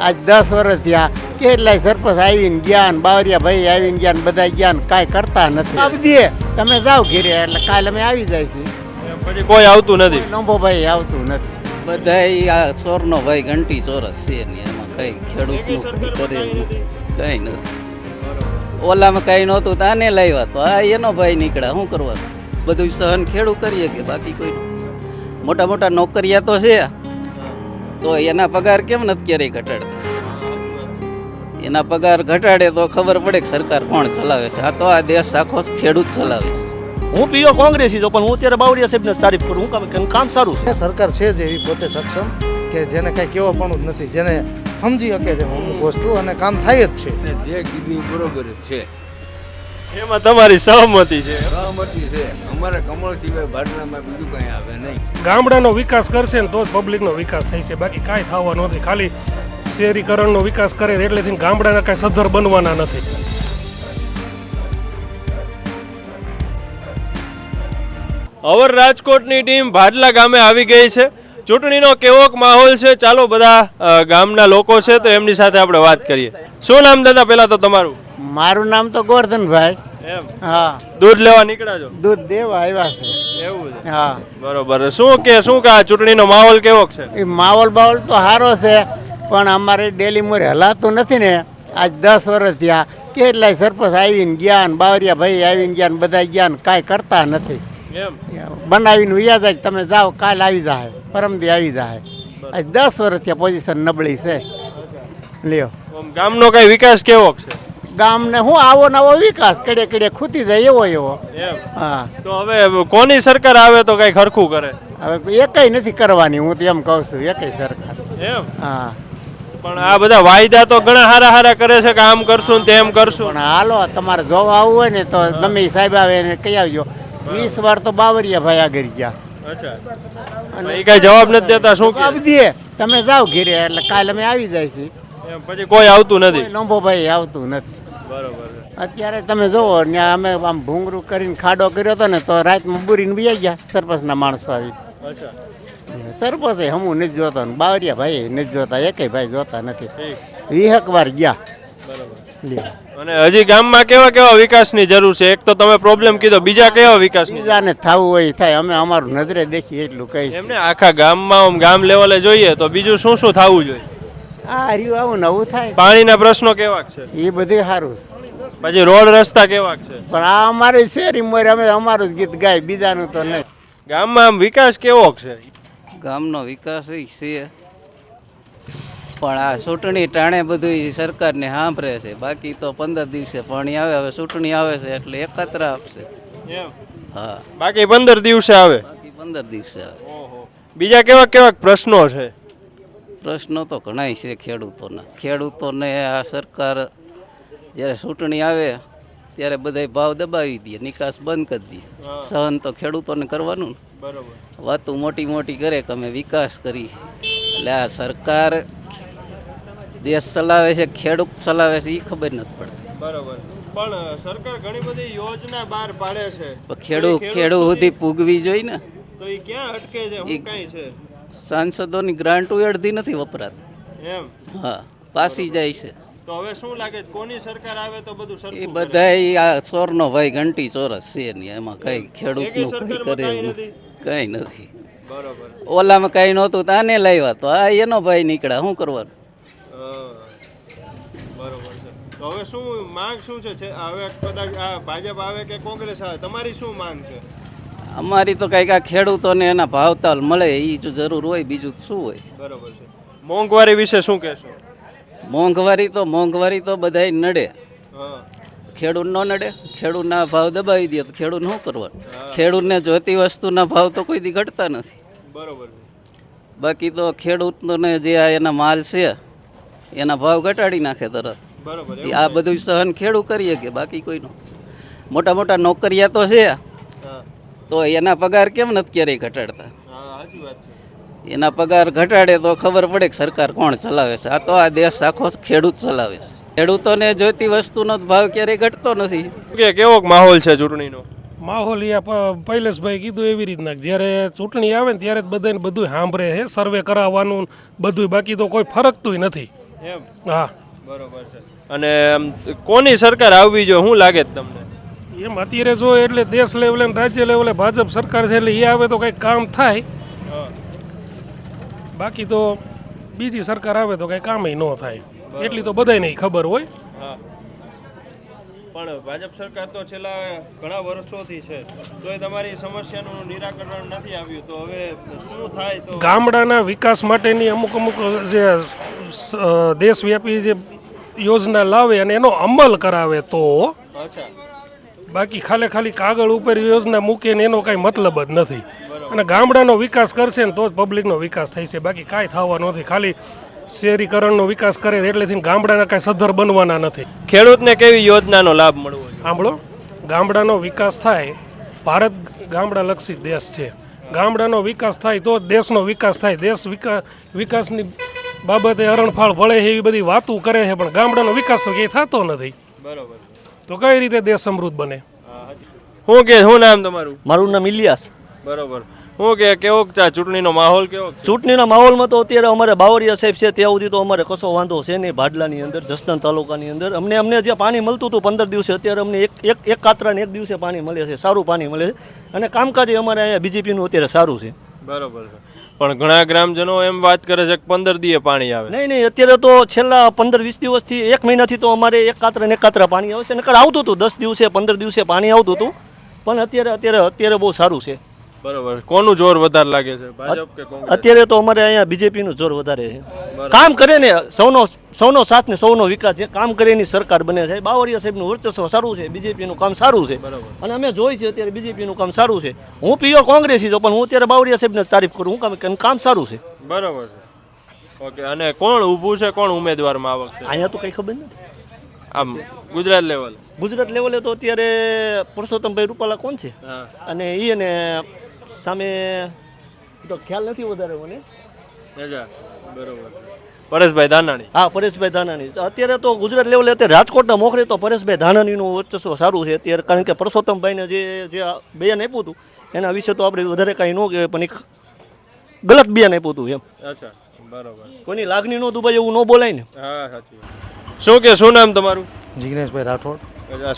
આજ દસ વર્ષ થયા. કેટલાય સરપંચ આવીને ગયા ને બાવરિયા ભાઈ આવીને ગયા ને બધા ગયા ને કાંઈ કરતા નથી. આપીએ તમે જાઓ ઘેરે એટલે કાલે અમે આવી જાય છે પછી કોઈ આવતું નથી? લંબો ભાઈ આવતું નથી. બધા આ ચોરનો ભાઈ ઘંટી ચોરસ છે ને એમાં કઈ ખેડૂતનું કઈ કરે એવું કઈ નથી. ઓલામાં કઈ નહોતું તાને લાવ્યા તો. આ એનો ભાઈ નીકળ્યા શું કરવાનું? બધું સહન ખેડૂ કરીએ કે બાકી કોઈ મોટા મોટા નોકરિયા તો છે. તો એના પગાર કેમ નથી ક્યારેય ઘટાડતા? એના પગાર ઘટાડે તો ખબર પડે કે સરકાર કોણ ચલાવે છે. આ તો આ દેશ આખો ખેડૂત ચલાવે છે. હું પીઓ કોંગ્રેસી છું પણ હું અત્યારે બાવળિયા સાહેબને તારીફ કરું. હું કામ કે કામ સારું છે. સરકાર છે જ એવી પોતે સક્ષમ કે જેને કાંઈ કેવો પણ જ નથી. જેને સમજી શકે છે અમુક વસ્તુ અને કામ થાય જ છે. જે કીધું બરોબર જ છે. એમાં તમારી સહમતી છે. સહમતી છે. અમારે કમળ સિવાય ભાડનામાં બીજું કંઈ આવે નહીં. ગામડાનો વિકાસ કરશે ને તો જ પબ્લિકનો વિકાસ થઈ છે. બાકી કાંઈ થવા નથી. ખાલી શહેરીકરણનો વિકાસ કરે એટલેથી ગામડાના કાંઈ સદ્ધર બનવાના નથી. અવર રાજકોટની ટીમ ભાડલા ગામે આવી ગઈ છે. ચૂંટણીનો કેવોક માહોલ છે? ચાલો બધા ગામના લોકો છે તો એમની સાથે આપણે વાત કરીએ. શું નામ દાદા? પહેલાં તો તમારું. મારું નામ તો ગોરધનભાઈ. એમ? હા. દૂધ લેવા નીકળ્યા છો? દૂધ દેવા આવ્યા છે. એવું છે? હા. બરોબર. શું કે શું કે આ ચૂંટણીનો માહોલ કેવો છે? એ માહોલ બાહોલ તો સારો છે પણ અમારે ડેલી મોરે હલાતું નથી ને. આજ દસ વર્ષ થયા. કેટલાય સરપંચ આવીને ગયા ને બાવરિયા ભાઈ આવીને ગયા ને બધા ગયા ને કાંઈ કરતા નથી. બનાવીને ઉયા જાય તમે જાઓ કાલ આવી જાય પરમદી આવી જાય. આજ દસ વર્ષ ત્યાં પોઝિશન નબળી છે. લ્યો. ગામનો કઈ વિકાસ કેવો છે? ગામને હું આવો નવો વિકાસ કડે કડે ખૂતી જાય એવો એવો. હા. તો હવે કોની સરકાર આવે તો કઈ ખરખું કરે? હવે એકય નથી કરવાની હું તો એમ કહું છું એકય સરકાર. એમ? હા. પણ આ બધા વાયદા તો ઘણા હારા હારા કરે છે કે આમ કરશું તેમ કરશું. પણ હાલો તમારે જોવા આવવું હોય ને તો ગમે સાહેબ આવે એને કહી આવજો. વીસ વાર તો બાવરિયા ભાઈ આગળ ગયા. અને એ કઈ જવાબ નથી દેતા શું જવાબ દે. તમે જાઓ ઘેરે એટલે કાલે અમે આવી જાય છે પછી કોઈ આવતું નથી. લોંભો ભાઈ આવતું નથી. બરોબર અત્યારે તમે જોવો ને અમે આમ ભૂંગરું કરીને ખાડો કર્યો હતો ને તો રાતમાં બુરીને બીજા ગયા સરપંચના માણસો આવી. સરપંચે હમું નથી જોતો ને બાવરિયા ભાઈ નથી જોતા એકેય ભાઈ જોતા નથી. વિહક વાર ગયા. અને હજી ગામમાં કેવા કેવા વિકાસની જરૂર છે? એક તો તમે પ્રોબ્લેમ કીધો બીજા કેવા વિકાસ બીજાને થવું હોય થાય અમે અમારું નજરે દેખીએ એટલું કહીશું. એમને આખા ગામમાં આમ ગામ લેવલે જોઈએ તો બીજું શું શું થવું જોઈએ? આ હર્યું આવું નવું થાય. પાણીના પ્રશ્નો કેવાક છે? એ બધું સારું છે. પછી રોડ રસ્તા કેવાક છે? પણ આ અમારી શેરી મોર અમે અમારું જ ગીત ગાય બીજાનું તો નહીં. ગામમાં આમ વિકાસ કેવો છે? ગામનો વિકાસ એ છે. પણ આ ચૂંટણી ટાણે બધું સરકારને સાંભળે છે. બાકી તો પંદર દિવસે પાણી આવે હવે ચૂંટણી આવે છે એટલે એકત્ર આપશે. એમ? હા. બાકી પંદર દિવસે આવે? બાકી પંદર દિવસે આવે. બીજા કેવા કેવા પ્રશ્નો છે? પ્રશ્નો તો ઘણાય છે ખેડૂતોના. ખેડૂતોને આ સરકાર જ્યારે ચૂંટણી આવે ત્યારે બધાય ભાવ દબાવી દે નિકાસ બંધ કરી દે. સહન તો ખેડૂતોને કરવાનું બરોબર. વાતો મોટી મોટી કરે કે અમે વિકાસ કરી. એટલે આ સરકાર દેશ ચલાવે છે ખેડૂત ચલાવે છે એ ખબર નથી પડતી. બરાબર. પણ સરકાર ઘણી બધી યોજના બહાર પાડે છે. ખેડૂત ખેડૂત સુધી પૂગવી જોઈએ ને. તો એ ક્યાં અટકે છે? શું કઈ છે? સાંસદોની ગ્રાન્ટો અડધી નથી વપરાતી. એમ? હા પાસી જાય છે. તો હવે શું લાગે? કોની સરકાર આવે તો બધું એ બધાય આ ચોરનો ભાઈ ઘંટી ચોરસ છે ને એમાં કઈ ખેડૂતનું કઈ કરે? કઈ નથી? બરોબર. ઓલામાં કઈ નહોતું તાને લાવ્યા તો આ એનો ભાઈ નીકળ્યા શું કરવાનું? બરોબર તો હવે શું માંગ શું છે? છે હવે કદાચ આ ભાજપ આવે કે કોંગ્રેસ આવે તમારી શું માંગ છે? અમારી તો કંઈક આ ખેડૂતોને એના ભાવતાલ મળે એ જો જરૂર હોય બીજું શું હોય? બરોબર છે. મોંઘવારી વિશે શું કહેશો? મોંઘવારી તો મોંઘવારી તો બધાય નડે. ખેડૂત ન નડે ખેડૂતના ભાવ દબાવી દે તો ખેડૂત શું કરવાનું. ખેડૂતને જોતી વસ્તુના ભાવ તો કોઈ દી ઘટતા નથી. બરોબર બાકી તો ખેડૂતને જે આ એના માલ છે એના ભાવ ઘટાડી નાખે તરત. આ બધું સહન ખેડૂત કરીએ કે બાકી કોઈનો મોટા મોટા નોકરિયા તો છે. તો એના પગાર કેમ નથી ક્યારેય ઘટાડતા? હા સાચી વાત એના પગાર ઘટાડે તો ખબર પડે કે સરકાર કોણ ચલાવે છે. આ તો આ દેશ આખો ખેડૂત ચલાવે છે. ખેડૂતોને જોઈતી વસ્તુનો ભાવ ક્યારેય ઘટતો નથી. કે કેવો માહોલ છે ચૂંટણીનો? માહોલ એ પૈલેશભાઈ કીધું એવી રીતના જ્યારે ચૂંટણી આવે ને ત્યારે જ બધાને બધું સાંભળે છે. સર્વે કરાવવાનું બધું બાકી તો કોઈ ફરકતું નથી. એમ? હા. બરોબર છે. અને કોની સરકાર આવવી જોઈએ શું લાગે છે તમને? એમ અત્યારે જો એટલે દેશ લેવલે રાજ્ય લેવલે ભાજપ સરકાર છે એટલે એ આવે તો કંઈક કામ થાય. બાકી તો બીજી સરકાર આવે તો કંઈ કામય ન થાય. એટલી તો બધાને ખબર હોય. પણ ભાજપ સરકાર તો છેલ્લા ઘણા વર્ષોથી છે. તો એ તમારી સમસ્યાનું નિરાકરણ નથી આવ્યું. તો હવે શું થાય તો ગામડાના વિકાસ માટેની અમુક અમુક જે દેશવ્યાપી જે યોજના લાવે અને એનો અમલ કરાવે તો અચ્છા. બાકી ખાલી ખાલી કાગળ ઉપર યોજના મૂકે ને એનો કાંઈ મતલબ જ નથી. અને ગામડાનો વિકાસ કરશે ને તો જ પબ્લિકનો વિકાસ થશે છે. બાકી કાંઈ થવાનો નથી. ખાલી શહેરીકરણનો વિકાસ કરે એટલેથી ગામડાના કાંઈ સદ્ધર બનવાના નથી. ખેડૂતને કેવી યોજનાનો લાભ મળવો સાંભળો. ગામડાનો વિકાસ થાય ભારત ગામડાલક્ષી દેશ છે. ગામડાનો વિકાસ થાય તો દેશનો વિકાસ થાય. દેશ વિકાસ વિકાસની બાબતે હરણફાળ ભળે છે એવી બધી વાતો કરે છે પણ ગામડાનો વિકાસ તો ક્યાંય થતો નથી. બરોબર. તો કઈ રીતે દેશ સમૃદ્ધ બને? શું કે શું નામ તમારું? મારું નામ ઇલિયાસ. બરોબર. શું કે કેવો ચા ચૂંટણીનો માહોલ કેવો? ચૂંટણીના માહોલમાં તો અત્યારે અમારે બાવરિયા સાહેબ છે ત્યાં સુધી તો અમારે કશો વાંધો છે નહીં. ભાડલાની અંદર જસદણ તાલુકાની અંદર. અમને અમને જે પાણી મળતું હતું પંદર દિવસે અત્યારે અમને એક એક એક કાતરાને એક દિવસે પાણી મળે છે સારું પાણી મળે છે. અને કામકાજ એ અમારે અહીંયા બીજેપીનું અત્યારે સારું છે. બરોબર છે. પણ ઘણા ગ્રામજનો એમ વાત કરે છે કે પંદર દિવસે પાણી આવે. નહીં નહીં, અત્યારે તો છેલ્લા પંદર, વીસ દિવસથી એક મહિનાથી તો અમારે એક કાતરા ને કાતરા પાણી આવે છે. નકર આવતું હતું, દસ દિવસે, પંદર દિવસે પાણી આવતું હતું. પણ અત્યારે અત્યારે અત્યારે બહુ સારું છે. બરોબર. કોનું જોર વધારે લાગે છે? ભાજપ કે કોંગ્રેસ? અત્યારે તો અમારે અહીંયા બીજેપીનું જોર વધારે છે. કામ કરે ને સૌનો સૌનો સાથ ને સૌનો વિકાસ જે કામ કરે એની સરકાર બને છે. બાવરિયા સાહેબનું વર્ચસ્વ સારું છે બીજેપીનું કામ સારું છે. અને અમે જોઈ છે અત્યારે બીજેપીનું કામ સારું છે. હું પ્યોર કોંગ્રેસી છું પણ હું અત્યારે બાવરિયા સાહેબને તારીફ કરું. હું કામ કે કામ સારું છે. બરોબર છે. ઓકે અને કોણ ઊભું છે? કોણ ઉમેદવારમાં આ વખતે અહીંયા તો કંઈ ખબર નથી. આમ ગુજરાત લેવલ. ગુજરાત લેવલે તો અત્યારે પુરુષોત્તમભાઈ રૂપાલા કોણ છે? અને એ અને સામે તો ખ્યાલ નથી વધારે મને. બરોબર. પરેશભાઈ ધાનાણી. હા પરેશભાઈ ધાનાણી. અત્યારે તો ગુજરાત લેવલે અત્યારે રાજકોટના મોખરે તો પરેશભાઈ ધાનાણીનું વર્ચસ્વ સારું છે. અત્યારે કારણ કે પરસોત્તમભાઈને જે જે બેન બયાન આપ્યું હતું એના વિશે તો આપણે વધારે કાંઈ ન કહેવાય પણ એક ગલત બયાન આપ્યું હતું એમ. અચ્છા બરોબર. કોઈની લાગણી ન દુભાઈ એવું ન બોલાય ને. હા સાચી શું કે શું નામ તમારું? જિગ્નેશભાઈ રાઠોડ.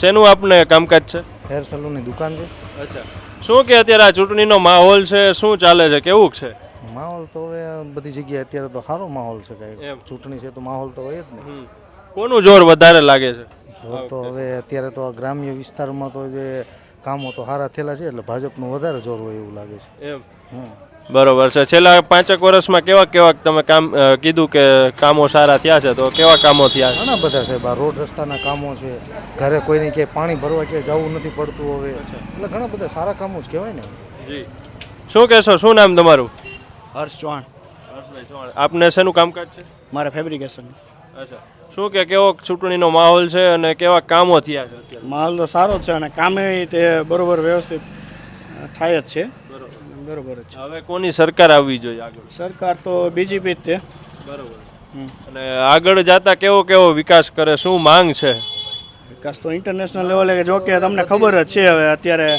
શેનું આપને કામકાજ છે? હેર સલૂનની દુકાન છે. અચ્છા. શું કે અત્યારે આ ચૂંટણીનો માહોલ છે? શું ચાલે છે? કેવું છે? માહોલ તો હવે બધી જગ્યાએ અત્યારે તો સારો માહોલ છે કઈ. ચૂંટણી છે તો માહોલ તો હોય જ ને. કોનું જોર વધારે લાગે છે? જોર તો હવે અત્યારે તો ગ્રામ્ય વિસ્તારમાં તો જે કામો તો સારા થયેલા છે એટલે ભાજપનું વધારે જોર હોય એવું લાગે છે. એમ. હમ. બરોબર છે. છેલ્લા પાંચેક વર્ષમાં કેવા કેવા તમે કામ કીધું કે કામો સારા થયા છે તો કેવા કામો થયા છે? ઘણા બધા સાહેબ આ રોડ રસ્તાના કામો છે ઘરે કોઈને ક્યાંય પાણી ભરવા ક્યાંય જવું નથી પડતું હવે. એટલે ઘણા બધા સારા કામો જ કહેવાય ને. જી. શું કહેશો? શું નામ તમારું? હર્ષ ચૌહાણ. હર્ષભાઈ ચૌહાણ. આપને શેનું કામકાજ છે? મારે ફેબ્રિકેશન. અચ્છા. શું કે કેવો ચૂંટણીનો માહોલ છે અને કેવા કામો થયા છે માહોલ તો સારો જ છે અને કામે તે બરોબર વ્યવસ્થિત થાય જ છે. બરોબર છે. હવે કોની સરકાર આવવી જોઈએ આગળ? સરકાર તો બીજેપી જ તે બરોબર. અને આગળ જતા કેવો કેવો વિકાસ કરે શું માંગ છે? વિકાસ તો ઇન્ટરનેશનલ લેવલે જો કે તમને ખબર જ છે હવે અત્યારે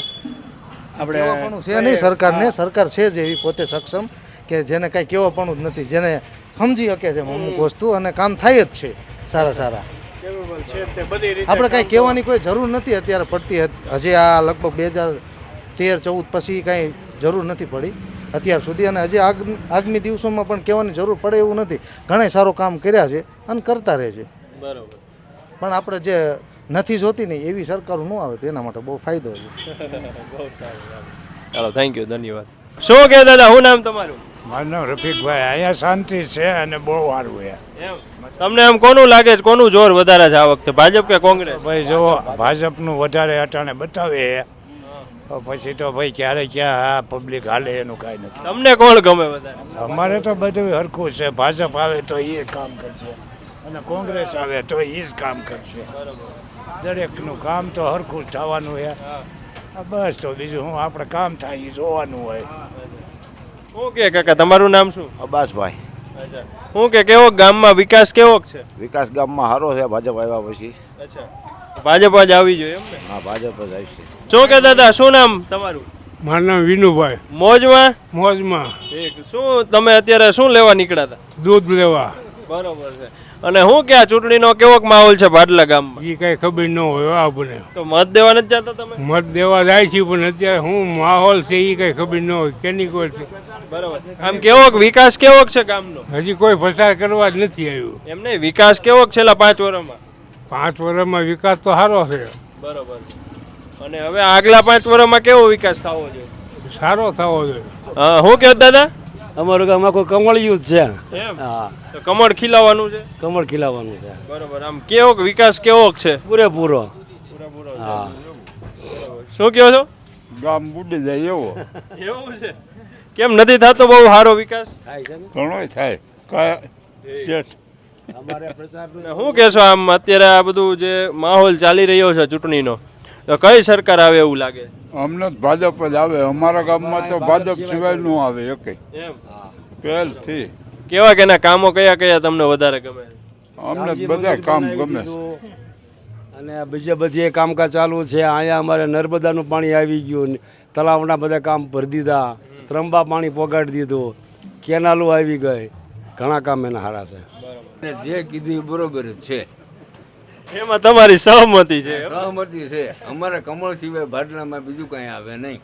આપણે છે નહીં સરકારને સરકાર છે જ એવી પોતે સક્ષમ કે જેને કાંઈ કેવાપણું જ નથી જેને સમજી શકે છે અમુક વસ્તુ અને કામ થાય જ છે સારા સારા. capable છે જ તે બધી રીતે આપણે કાંઈ કહેવાની કોઈ જરૂર નથી અત્યારે પડતી હજી આ લગભગ બે હજાર તેર ચૌદ પછી કાંઈ જરૂર નથી પડી. અત્યાર સુધી અને હજી આગામી આગામી દિવસોમાં પણ કહેવાની જરૂર પડે એવું નથી. ઘણા સારું કામ કર્યા છે અને કરતા રહે છે. બરાબર. પણ આપણે જે નથી જોતી ને એવી સરકારો ન આવે તો એના માટે બહુ ફાયદો છે. ચાલો થેન્ક યુ ધન્યવાદ. શું કે દાદા શું નામ તમારું? મારું નામ રફીકભાઈ. અહીંયા શાંતિ છે અને બહુ સારું છે. એમ. તમને આમ કોનું લાગે છે કોનું જોર વધારે છે આ વખતે? ભાજપ કે કોંગ્રેસ? ભાઈ જો ભાજપનું વધારે અટાણે બતાવે પછી તો ભાઈ ક્યારે ક્યાં આ પબ્લિક હાલે એનું કાંઈ નથી. તમને કોણ ગમે વધારે? અમારે તો બધું હરખું છે. ભાજપ આવે તો એ કામ કરશે. અને કોંગ્રેસ આવે તો એ જ કામ કરશે. દરેકનું કામ તો હરખું જ થવાનું છે. બસ તો બીજું હું આપણે કામ થાય એ જોવાનું હોય. ઓકે કે કાકા તમારું નામ શું? અબ્બાસભાઈ. અચ્છા. શું કે કેવો ગામમાં વિકાસ કેવો છે? વિકાસ ગામમાં સારો છે. ભાજપ આવ્યા પછી. અચ્છા. ભાજપ જ આવી જોઈએ એમ હા ભાજપ જ આવી શું કે દાદા શું નામ તમારું? મારું નામ વિનુભાઈ. મોજમાં? મોજમાં. શું તમે અત્યારે શું લેવા નીકળ્યા હતા? દૂધ લેવા. બરોબર છે. અને હું કે આ ચૂંટણીનો કેવોક માહોલ છે ભાડલા ગામમાં? એ કઈ ખબર ન હોય આપણને તો મત દેવા નથી જતા તમે? મત દેવા જાય છે પણ અત્યારે શું માહોલ છે એ કઈ ખબર ન હોય. કેની કોઈ છે? બરાબર. આમ કેવો વિકાસ કેવો છે ગામનો? હજી કોઈ ફસાર કરવા જ નથી આવ્યું. એમ નહીં વિકાસ કેવો છેલ્લા પાંચ વર્ષમાં પાંચ વર્ષમાં વિકાસ તો સારો છે. બરોબર. અને હવે આગલા પાંચ વર્ષમાં કેવો વિકાસ થવો જોઈએ? સારો થવો જોઈએ. હા હું કહો દાદા? અમારું ગામમાં કોઈ કમળિયું જ છે. હા. તો કમળ ખીલાવાનું છે? કમળ ખીલાવાનું છે. બરોબર આમ કેવો વિકાસ કેવો છે? પૂરેપૂરો. હા. શું કહો છો? ગામ બુડી જાય એવો. એવું છે? કેમ નથી થતો બહુ સારો વિકાસ? થાય છે ઘણો થાય. કયા શેઠ. અમારે પ્રચારનું શું કહેશો આમ? અત્યારે આ બધું જે માહોલ ચાલી રહ્યો છે ચૂંટણીનો. તો કઈ સરકાર આવે એવું લાગે? અમને ભાજપ જ આવે. અમારા ગામમાં તો ભાજપ સિવાય ન આવે એકે એમ? પહેલથી. કેવા કેના કામો કયા કયા તમને વધારે ગમે? અમને બધા કામ ગમે. અને બીજે બધી કામકાજ ચાલુ છે. અહીંયા અમારે નર્મદાનું પાણી આવી ગયું. તલાવના બધા કામ ભરી દીધા. ત્રંબા પાણી પોગાડી દીધું. કેનાલો આવી ગઈ. ઘણા કામ એના હારા છે. જે કીધું એ બરોબર જ છે. એમાં તમારી સહમતી છે. સહમતી છે. અમારે કમળ સિવાય ભાડલામાં બીજું કંઈ આવે નહીં.